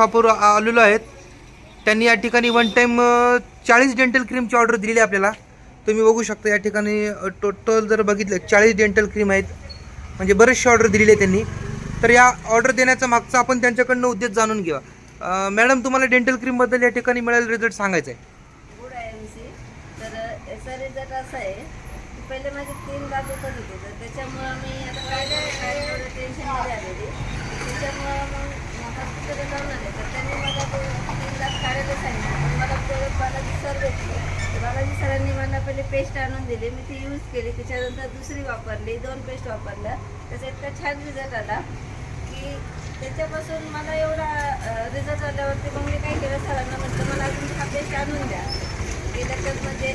शॉपवर आलेलो आहेत. त्यांनी या ठिकाणी वन टाईम चाळीस डेंटल क्रीमची ऑर्डर दिलेली आहे आपल्याला. तुम्ही बघू शकता या ठिकाणी टोटल जर बघितलं चाळीस डेंटल क्रीम आहेत. म्हणजे बरेचसे ऑर्डर दिलेली आहे त्यांनी. तर या ऑर्डर देण्याचा मागचा आपण त्यांच्याकडनं उद्देश जाणून घ्या मॅडम तुम्हाला डेंटल क्रीमबद्दल या ठिकाणी मिळालेला रिझल्ट सांगायचा आहे गुड आहे एम सी तर याचा रिझल्ट असा आहे की पहिले माझे तीन दात होते. तर त्याच्यामुळं मी आता काय काय थोडं टेन्शनमध्ये आलेली त्याच्यामुळं मग हॉस्पिटलला जाऊन आले तर त्यांनी मला ते तीन दात काढायला सांगितलं पण मला ते बालाजी सर भेटले मला जी सरांनी मला पहिले पेस्ट आणून दिली. मी ती यूज केली. त्याच्यानंतर दुसरी वापरली. दोन पेस्ट वापरल्या. त्याचा इतका छान रिझल्ट आला की त्याच्यापासून मला एवढा रिझल्ट आल्यावरती मग मी काय केलं? सरांना म्हटलं मला अजून हा पेस्ट आणून द्या. की त्याच्यात म्हणजे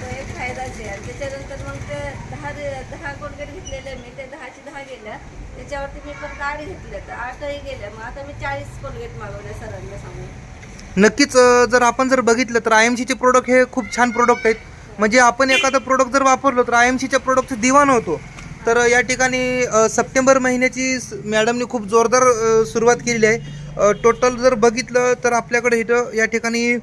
तो एक फायदाच आहे. आणि त्याच्यानंतर मग ते दहा दहा कोणकडे घेतलेले मी. ते दहाची दहा गेल्या. त्याच्यावरती मी परत आठ घेतल्या तर आठही गेल्या. मग आता मी चाळीस कोलगेट मागवल्या सरांना सांगून. नक्कीच जर आपण जर बघितलं तर आय एम सीचे प्रोडक्ट हे खूप छान प्रोडक्ट आहेत. म्हणजे आपण एखादं प्रोडक्ट जर वापरलं तर आय एम सीच्या प्रोडक्टचं दिवाण होतो. तर या ठिकाणी सप्टेंबर महिन्याची मॅडमने मॅडमनी खूप जोरदार सुरुवात केलेली आहे. टोटल जर बघितलं तर आपल्याकडे इथं या ठिकाणी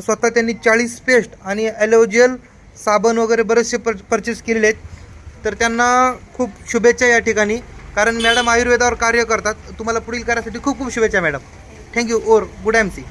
स्वतः त्यांनी चाळीस पेस्ट आणि ॲलोजेल साबण वगैरे बरेचसे पर परचेस केलेले आहेत. तर त्यांना खूप शुभेच्छा या ठिकाणी. कारण मॅडम आयुर्वेदावर कार्य करतात. तुम्हाला पुढील कार्यासाठी खूप खूप शुभेच्छा madam. Thank you or good M C